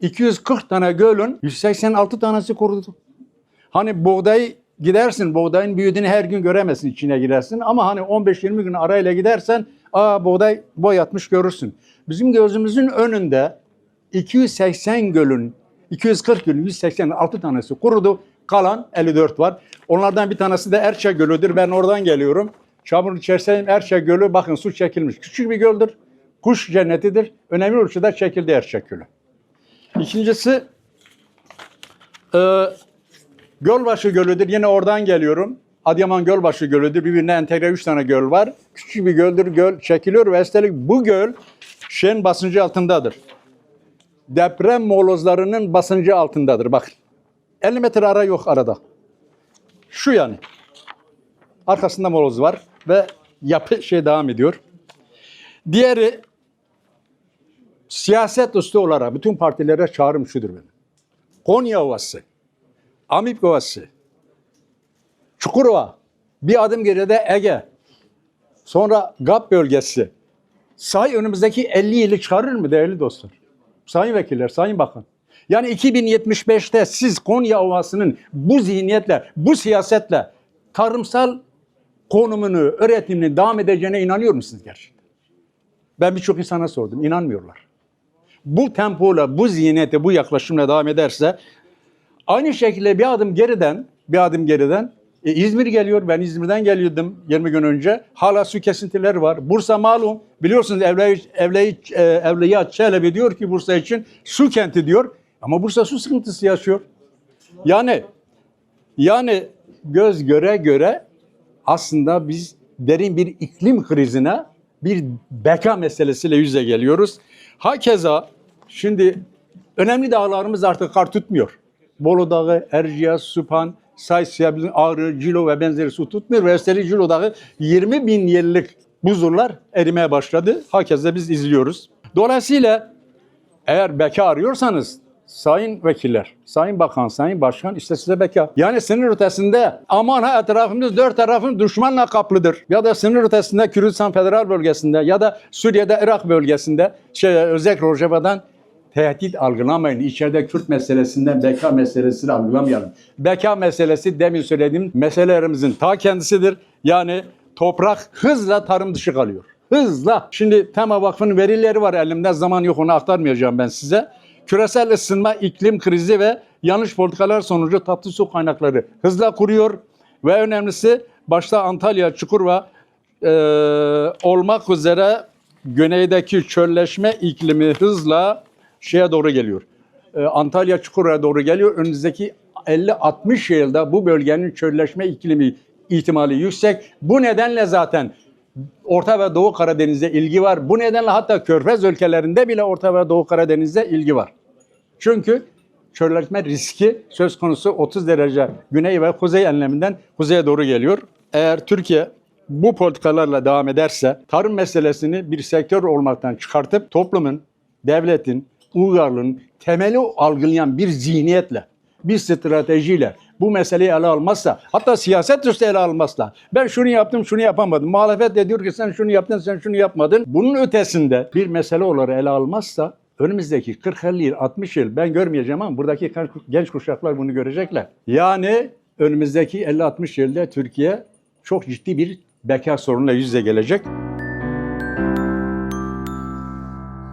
240 tane gölün 186 tanesi kurudu. Hani buğday gidersin, buğdayın büyüdüğünü her gün göremezsin içine girersin. Ama hani 15-20 gün arayla gidersen, aa buğday boy atmış görürsün. Bizim gözümüzün önünde 280 gölün, 240 gölün 186 tanesi kurudu. Kalan 54 var. Onlardan bir tanesi de Erçe Gölü'dür. Ben oradan geliyorum. Çamurun içerisindeyim. Erçe Gölü bakın su çekilmiş. Küçük bir göldür. Kuş cennetidir. Önemli ölçüde çekildi Erçe Gölü. İkincisi e, Gölbaşı Gölü'dür. Yine oradan geliyorum. Adıyaman Gölbaşı Gölü'dür. Birbirine entegre üç tane göl var. Küçük bir göldür. Göl çekiliyor ve üstelik bu göl şeyin basıncı altındadır. Deprem molozlarının basıncı altındadır. Bakın. 50 metre ara yok arada. Şu yani. Arkasında moloz var ve yapı şey devam ediyor. Diğeri siyaset üstü olarak bütün partilere çağrım şudur benim. Konya Ovası, Amip Ovası, Çukurova, bir adım geride Ege, sonra GAP bölgesi. Say önümüzdeki 50 yılı çıkarır mı değerli dostlar? Sayın vekiller, sayın bakan. Yani 2075'te siz Konya Ovası'nın bu zihniyetle, bu siyasetle tarımsal konumunu, öğretimini devam edeceğine inanıyor musunuz gerçekten? Ben birçok insana sordum, inanmıyorlar. Bu tempoyla, bu zihniyete, bu yaklaşımla devam ederse aynı şekilde bir adım geriden, bir adım geriden e, İzmir geliyor. Ben İzmir'den geliyordum 20 gün önce. Hala su kesintileri var. Bursa malum. Biliyorsunuz Evliya, Evliya, e, Evliya Çelebi diyor ki Bursa için su kenti diyor. Ama Bursa su sıkıntısı yaşıyor. Yani yani göz göre göre aslında biz derin bir iklim krizine, bir beka meselesiyle yüze geliyoruz. Hakeza şimdi önemli dağlarımız artık kar tutmuyor. Bolu Dağı, Erciyes, Süphan, Saysya, Ağrı, Cilo ve benzeri su tutmuyor. Ve üstelik Cilo Dağı 20 bin yıllık buzullar erimeye başladı. Hakeza biz izliyoruz. Dolayısıyla eğer beka arıyorsanız sayın vekiller, sayın bakan, sayın başkan işte size beka. Yani sınır ötesinde aman ha etrafımız dört tarafın düşmanla kaplıdır. Ya da sınır ötesinde Kürdistan Federal Bölgesi'nde ya da Suriye'de Irak bölgesinde şey özellikle Rojava'dan tehdit algılamayın. İçeride Kürt meselesinden beka meselesini algılamayalım. Beka meselesi demin söylediğim meselelerimizin ta kendisidir. Yani toprak hızla tarım dışı kalıyor. Hızla. Şimdi Tema Vakfı'nın verileri var elimde. Zaman yok onu aktarmayacağım ben size. Küresel ısınma, iklim krizi ve yanlış politikalar sonucu tatlı su kaynakları hızla kuruyor. Ve önemlisi başta Antalya, Çukurova e, olmak üzere güneydeki çölleşme iklimi hızla şeye doğru geliyor. E, Antalya, Çukurova'ya doğru geliyor. Önümüzdeki 50-60 yılda bu bölgenin çölleşme iklimi ihtimali yüksek. Bu nedenle zaten Orta ve Doğu Karadeniz'e ilgi var. Bu nedenle hatta Körfez ülkelerinde bile Orta ve Doğu Karadeniz'e ilgi var. Çünkü çölleşme riski söz konusu 30 derece güney ve kuzey enleminden kuzeye doğru geliyor. Eğer Türkiye bu politikalarla devam ederse tarım meselesini bir sektör olmaktan çıkartıp toplumun, devletin, uygarlığın temeli algılayan bir zihniyetle, bir stratejiyle bu meseleyi ele almazsa, hatta siyaset üstü ele almazsa, ben şunu yaptım, şunu yapamadım. Muhalefet de diyor ki sen şunu yaptın, sen şunu yapmadın. Bunun ötesinde bir mesele olarak ele almazsa, önümüzdeki 40-50 yıl, 60 yıl ben görmeyeceğim ama buradaki genç kuşaklar bunu görecekler. Yani önümüzdeki 50-60 yılda Türkiye çok ciddi bir beka sorunla yüz yüze gelecek.